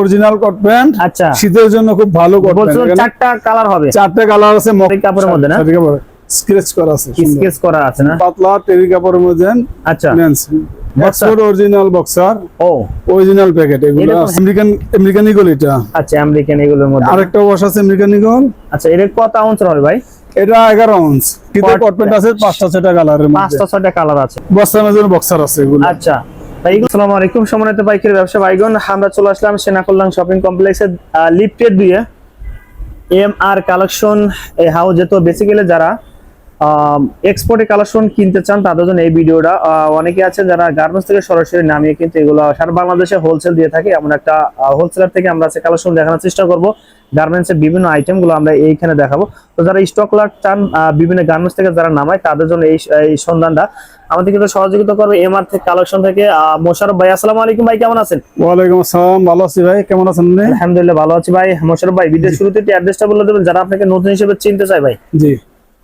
Original কট pant আচ্ছা। শীতের জন্য খুব ভালো কট প্যান্ট চারটা কালার হবে। চারটে কালার আছে টেরি কাপড়ের মধ্যে না? স্কেচ করা আছে। স্কেচ করা আছে না? পাতলা টেরি কাপড়ের মধ্যে আচ্ছা। অক্সফোর্ড অরিজিনাল বক্সার ও। অরিজিনাল প্যাকেট এগুলো আমেরিকান আমেরিকান ইগল এটা। আচ্ছা আমেরিকান এগুলোর মধ্যে। আরেকটা ওয়াশ আছে আমেরিকান ইগল আচ্ছা এর কত আউন্সের হবে ভাই? এটা এগারো আউন্স কিন্তু কট প্যান্ট আছে পাঁচটা ছয়টা কালারের মধ্যে। পাঁচটা ছয়টা কালার আছে। জন্য বক্সার আছে এগুলো। আচ্ছা। বাইকের ব্যবসা আমরা চলে আসলাম শপিং দিয়ে এম আর কালেকশন যারা এক্সপোর্টে কালেকশন কিনতে চান তাদের জন্য এই ভিডিওটা। অনেকে আছেন যারা গার্মেন্টস থেকে সরাসরি নামিয়ে কিন্তু এগুলো সারা বাংলাদেশে হোলসেল দিয়ে থাকে। এমন একটা হোলসেলার থেকে আমরা আছে কালেকশন দেখানোর চেষ্টা করব। গার্মেন্টস এর বিভিন্ন আইটেমগুলো আমরা এইখানে দেখাবো। তো যারা স্টক লাট চান বিভিন্ন গার্মেন্টস থেকে যারা নামায় তাদের জন্য এই এই সন্ধানটা। আমাদের কিন্তু সহযোগিতা করবে এমআর থেকে কালেকশন থেকে। মোশারফ ভাই আসসালামু আলাইকুম ভাই কেমন আছেন? ওয়ালাইকুম আসসালাম ভালো আছি ভাই কেমন আছেন আলহামদুলিল্লাহ ভালো আছি ভাই। মোশারফ ভাই ভিডিওর শুরুতে একটু অ্যাড্রেসটা বলে দেবেন যারা আপনাকে নতুন হিসেবে চিনতে চায় ভাই। জি।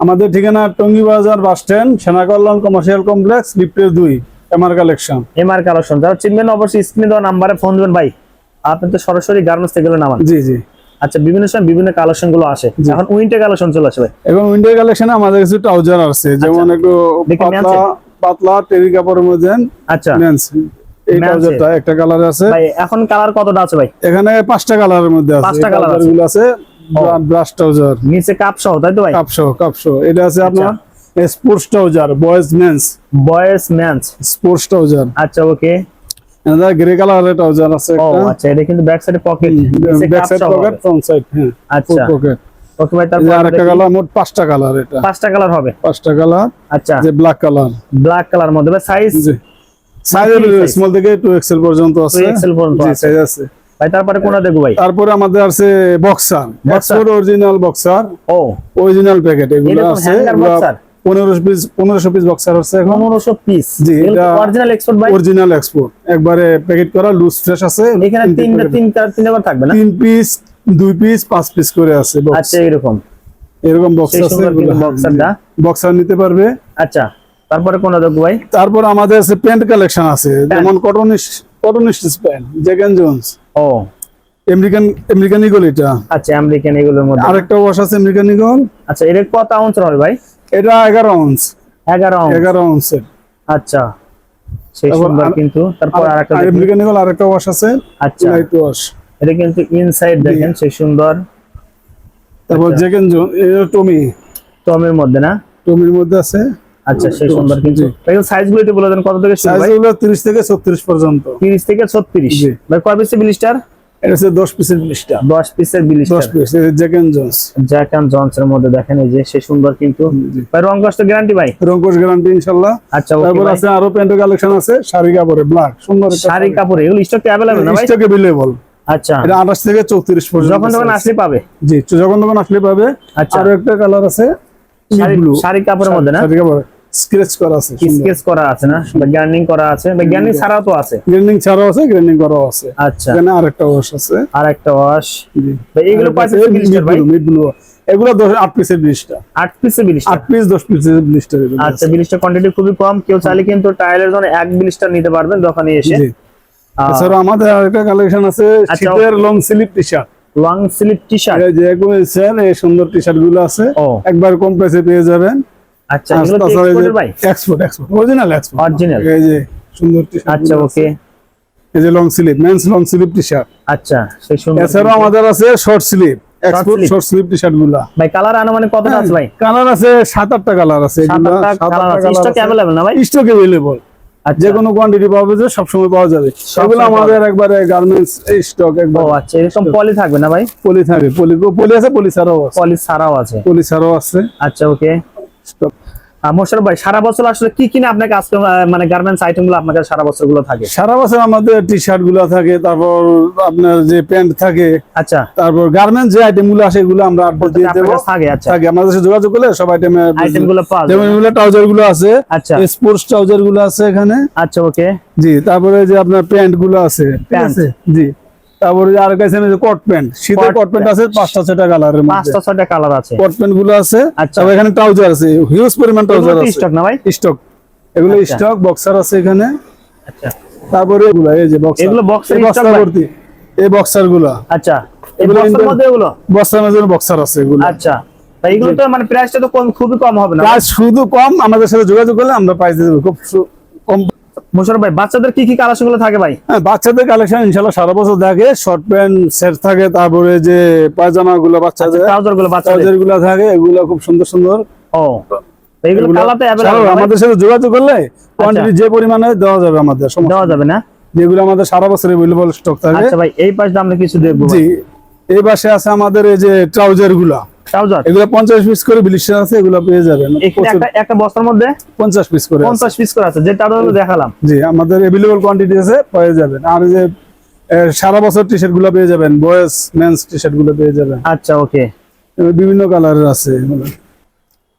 আমাদের ঠিকানা টঙ্গী বাজার বাস স্ট্যান্ড সেনা কল্যাণ কমার্শিয়াল কমপ্লেক্স লিফটের দুই এমআর কালেকশন। MR collection. যারা চিনবেন অবশ্যই স্ক্রিনে দেওয়া নাম্বারে ফোন দিবেন। ভাই আপনি তো সরাসরি গার্মেন্টস থেকে গেলে নামান জি জি। আচ্ছা বিভিন্ন সময় বিভিন্ন কালেকশনগুলো আসে এখন উইন্টার কালেকশন চলে আসবে এবং উইন্টার কালেকশনে আমাদের কিছু ট্রাউজার আছে যেমন একটু পাতলা পাতলা টেরি কাপড়ের মধ্যে আচ্ছা। মেন্স এই ট্রাউজারটা একটা কালার আছে। ভাই এখন কালার কতটা আছে ভাই? এখানে পাঁচটা কালারের মধ্যে আছে। পাঁচটা কালার আছে। ব্রাশ ট্রাউজার নিচে কাপ সহ তাই তো ভাই? কাপশো কাপশো এটা আছে আপনার আচ্ছা। Sports trouser boys men's boys men's sports trouser আচ্ছা ওকে এটা গ্রে কালারের ট্রাউজার আছে ও আচ্ছা এটা কিন্তু ব্যাক সাইডে পকেট নিচে back side pocket front side হ্যাঁ আচ্ছা। পকেট ওকে ভাই তারপর আরেকটা। কালার মোট পাঁচটা কালার এটা। পাঁচটা কালার হবে। পাঁচটা কালার আচ্ছা। যে ব্ল্যাক কালার ব্ল্যাক কালার মধ্যে। Size size? স্মল থেকে টু এক্সেল পর্যন্ত আছে। 2XL পর্যন্ত আছে। সাইজ আছে। ভাই তারপরে কোনটা দেখব ভাই? তারপরে আমাদের আছে বক্সার। বক্সার? Original boxer. ও। অরিজিনাল প্যাকেট এগুলো আছে। পনেরোশো পিস পনেরোশো পিস বক্সার এখন। পনেরোশো পিস জি, এটা- অরিজিনাল এক্সপোর্ট ভাই? অরিজিনাল এক্সপোর্ট একবারে প্যাকেট করা লুজ ফ্রেশ আছে। এখানে তিনটা packet। তিন বার থাকবে না? তিন পিস দুই পিস পাঁচ পিস করে আছে আচ্ছা এরকম এরকম বক্স আছে বক্সারটা। বক্সার নিতে পারবে। আচ্ছা তারপরে কোনটা দেখব ভাই? তারপর আমাদের আছে প্যান্ট কালেকশন আছে। যেমন cotton cotton stitch pant Jack Jones ও। আমেরিকান আমেরিকান ইগল এটা। আচ্ছা আমেরিকান এগুলোর মধ্যে। আরেকটা ওয়াশ আছে আমেরিকান ইগল আচ্ছা এর কত আউন্সের হবে ভাই? এটা এগারো আউন্স এগারো আউন্স এগারো আউন্সের আচ্ছা সেই সুন্দর কিন্তু। তারপর আরেকটা। আমেরিকান ইগল আরেকটা ওয়াশ আছে আচ্ছা। লাইট ওয়াশ এটা কিন্তু ইনসাইড দেখেন সেই সুন্দর। তারপর। জ্যাক জোন এটা টমি টমের মধ্যে না? টমির মধ্যে আছে। আচ্ছা সেই জি। সুন্দর কিন্তু সাইজ গুলো একটু বলে দেন কত থেকে শুরু সাইজ ভাই গুলো তিরিশ থেকে ছত্রিশ পর্যন্ত তিরিশ থেকে ছত্রিশ জি। ভাই কয় পিসের বিলিস্টার এটা হচ্ছে দশ পিসের লিস্টটা দশ পিসের বিলিস্টার দশ piece Jack and Jones Jack and জনসের মধ্যে দেখেন এই যে সেই সুন্দর কিন্তু জি। ভাই রং কষ্ট গ্যারান্টি ভাই রঙ্কশ গ্যারান্টি ইনশাল্লাহ আচ্ছা ওকে তারপর ভাই আছে আরো প্যান্টের কালেকশন আছে শাড়ি কাপড়ে ব্ল্যাক সুন্দর শাড়ি কাপড় এগুলো স্টক অ্যাভেলেবল না ভাই স্টক अवेलेबल আচ্ছা এটা 28 থেকে 34 পর্যন্ত যখন তখন size। আসলে পাবে জি তো যখন তখন আসলে পাবে আচ্ছা আরো একটা কালার আছে শাড়ি কাপড়ের মধ্যে না? শাড়ি কাপড়। স্ক্র্যাচ করা আছে করা আছে না? বা করা আছে? বা ছাড়াও তো আছে। গ্রেনিং ছাড়াও আছে গ্রেনিং করাও আছে। আচ্ছা। এখানে আরেকটা ওয়াশ আছে। আর একটা ওয়াশ ভাই এগুলো পিসের বিলিস্টার ভাই? এগুলো 10 8 পিসের ব্লিস্টার আট পিসের বিলিস্টার 8 পিস 10 পিসের ব্লিস্টার এগুলো আচ্ছা বিলিস্টার কোয়ান্টিটি খুবই কম। কেউ চাইলে কিন্তু টাইলের জন্য এক বিলিস্টার নিতে পারবেন দোকানে এসে। আমাদের আরেকটা কালেকশন আছে আচ্ছা, শীতের long sleeve T-shirt long sleeve T shirt এই যে এগুলো স্যার এই সুন্দর টি-শার্ট গুলো আছে ও একবার কম প্রাইসে পেয়ে যাবেন আচ্ছা এগুলো কি এক্সপোর্টের ভাই export export original export original এই যে সুন্দর টি-শার্ট আচ্ছা গুলো আছে। ওকে এই যে long sleeve men's long sleeve T-shirt আচ্ছা সেই সুন্দর এছাড়াও আমাদের আছে short sleeve export sleeve। Short sleeve T-shirt গুলা ভাই কালার আনুমানিক কতটা আছে ভাই কালার আছে সাত আটটা কালার আছে সাত আটটা কালার আছে স্টক অ্যাভেলেবল না ভাই স্টক अवेलेबल আচ্ছা যে কোনো কোয়ান্টিটি পাওয়া যাবে। সবসময় পাওয়া যাবে। আমাদের একবারে গার্মেন্টস স্টক একবার। আচ্ছা এরকম পলি থাকবে না ভাই? পলি থাকবে। পলি পলি আছে পলি ছাড়াও আছে। পলি ছাড়াও আছে। পলি ছাড়াও আছে। আচ্ছা ওকে stock। মোশারফ ভাই সারা বছর আসলে কি কিনে আপনাকে আজকে মানে গার্মেন্টস আইটেমগুলো সারা বছরগুলো থাকে? সারা বছর আমাদের টি শার্টগুলো থাকে তারপর আপনার যে প্যান্ট থাকে আচ্ছা। তারপর গার্মেন্টস যে আইটেমগুলো আসে এগুলো আমরা আপনার থাকে আচ্ছা। থাকে আমাদের সাথে যোগাযোগ করলে সব আইটেমে আইটেমগুলো পাওয়া যেমন এগুলো ট্রাউজারগুলো আছে আচ্ছা। স্পোর্টস ট্রাউজারগুলো আছে এখানে। আচ্ছা ওকে জি তারপরে যে আপনার প্যান্টগুলো আছে ঠিক আছে? জি। তারপরে আর কাছে কোট প্যান্ট শীতের Cot কোট প্যান্ট আছে পাঁচটা ছয়টা কালারের মধ্যে। পাঁচটা ছয়টা কালার আছে। কোট প্যান্টগুলো আছে আচ্ছা। এখানে ট্রাউজার আছে হিউজ পরিমাণ ট্রাউজার আছে। স্টক না ভাই? স্টক এগুলো আচ্ছা। স্টক বক্সার আছে এখানে। আচ্ছা। তারপরে এগুলো এই যে বক্সার এগুলো বক্সার? ভর্তি। এই বক্সারগুলা। আচ্ছা। এই বক্সের মধ্যে এগুলো? বক্সার মাঝে বক্সার আছে এগুলো। আচ্ছা। তা এগুলো তো মানে প্রাইসটা তো কম খুবই কম হবে না? প্রাইস শুধু কম আমাদের সাথে যোগাযোগ করলে আমরা প্রাইস দিয়ে দেবো। খুব মোশারফ ভাই বাচ্চাদের কি কি কালেকশনগুলো থাকে ভাই? হ্যাঁ বাচ্চাদের কালেকশন ইনশাল্লাহ সারা বছর থাকে। শর্ট প্যান্ট সেট থাকে তারপরে যে পায়জামা গুলো বাচ্চাদের ট্রাউজারগুলো বাচ্চাদের। গুলো থাকে এগুলো খুব সুন্দর সুন্দর। ও তো এগুলো এগুলো কালার তো সারা- অ্যাভেলেবল আমাদের সাথে যোগাযোগ করলে কোয়ান্টিটি যে পরিমাণে দেওয়া যাবে আমাদের সমস্যা দেওয়া যাবে না? যেগুলো আমাদের সারা বছর স্টক থাকে। আচ্ছা ভাই এই পাশে আমরা কিছু দেখব জি এই পাশে আছে আমাদের এই যে ট্রাউজারগুলা। ট্রাউজার এগুলো পঞ্চাশ পিস করে বিলিশন আছে এগুলো পেয়ে যাবেন। একটা একটা বস্তার মধ্যে পঞ্চাশ পিস করে আছে। পঞ্চাশ পিস করে আছে যেটা আমি দেখালাম। জি আমাদের अवेलेबल কোয়ান্টিটি আছে পেয়ে যাবেন। আর যে সারা বছর টি শার্টগুলো পেয়ে যাবেন বয়েজ মেন্স টি শার্টগুলো পেয়ে যাবেন। আচ্ছা ওকে বিভিন্ন কালারের আছে এগুলো।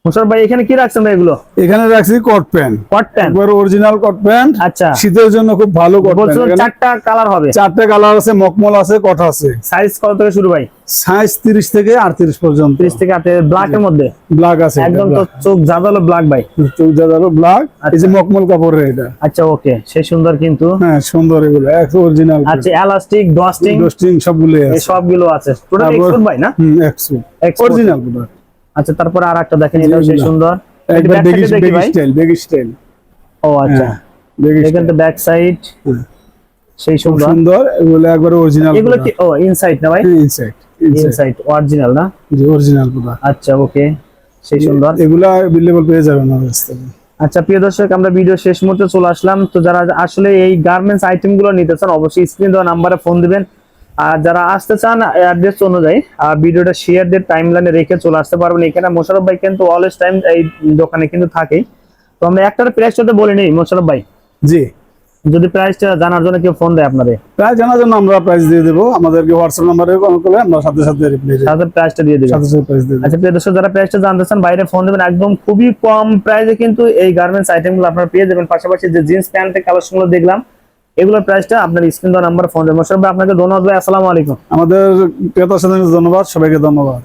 মোশারফ ভাই এখানে কি রাখছেন ভাই এগুলো? এখানে রাখছি কট প্যান্ট কট প্যান্ট একবার অরিজিনাল কট প্যান্ট আচ্ছা। শীতের জন্য খুব ভালো কট বলছো চারটা কালার হবে। চারটে কালার আছে মকমল আছে কট আছে। সাইজ কত থেকে শুরু ভাই? সাইজ তিরিশ থেকে আটত্রিশ পর্যন্ত। 30 থেকে আটে ব্ল্যাক এর মধ্যে? ব্ল্যাক আছে একদম তো চোখ জাদালো ব্ল্যাক ভাই। ব্ল্যাক এই যে মকমল কাপড়ের এটা। আচ্ছা ওকে সেই সুন্দর কিন্তু। হ্যাঁ সুন্দর এগুলো। অরিজিনাল আচ্ছা এলাস্টিক ডস্টিং ডস্টিং সবগুলো আছে। সবগুলো আছে। টোটাল এক্সপোর্ট ভাই না? হুম অরিজিনাল আচ্ছা তারপর আর একটা দেখেন এটা সেই যেগুলো। সুন্দর এটা একবার back বেগি side এ দেখি বেগি ভাই স্টাইল বেগি স্টাইল ও আচ্ছা বেগি এখান তো ব্যাক সাইড হুম। সেই খুব সুন্দর সুন্দর এগুলো একবার অরিজিনাল এগুলো কি ও ইনসাইড না ভাই ইনসাইড ইনসাইড ইনসাইড অরিজিনাল না জি অরিজিনাল গুলো আচ্ছা ওকে সেই সুন্দর এগুলা अवेलेबल পেয়ে যাবেন আমাদের কাছ থেকে আচ্ছা প্রিয় দর্শক আমরা ভিডিও শেষ মুহূর্তে চলে আসলাম তো যারা আসলে এই গার্মেন্টস আইটেম গুলো নিতে চান অবশ্যই স্ক্রিন দেওয়া নাম্বারে ফোন দিবেন আর যারা আসতে চান অ্যাড্রেস অনুযায়ী ভিডিওটা শেয়ার দিয়ে টাইম লাইনে রেখে চলে আসতে পারবেন। এখানে মোশারফ ভাই কিন্তু অলওয়েজ টাইম এই দোকানে কিন্তু থাকেই। তো আমরা একটার প্রাইসটা তো বলিনি মোশারফ ভাই। জি। যদি প্রাইসটা জানার জন্য কেউ ফোন দেয় আপনাদের প্রায় জানার জন্য আমরা প্রাইস দিয়ে দেবো। আমাদেরকে হোয়াটসঅ্যাপ নাম্বারে কল করলে আমরা সাথে সাথে রিপ্লাই দেবো তাদের প্রাইসটা দিয়ে দিবেন। সাথে সাথে প্রাইস দিয়ে দেবো। আচ্ছা প্রিয় দর্শক যারা প্রাইসটা জানতে চান বাইরে ফোন দেবেন। একদম খুবই কম প্রাইসে কিন্তু এই গার্মেন্টস আইটেমগুলো আপনারা পেয়ে যাবেন। পাশাপাশি যে জিন্স প্যান্টের কালেকশনগুলো দেখলাম এগুলোর প্রাইসটা আপনার স্ক্রিন দেওয়া নাম্বার ফোন মোশারফ আপনাকে ধন্যবাদ ভাই, আসসালামু আলাইকুম। আমাদের ক্রেতা ধন্যবাদ, সবাইকে ধন্যবাদ।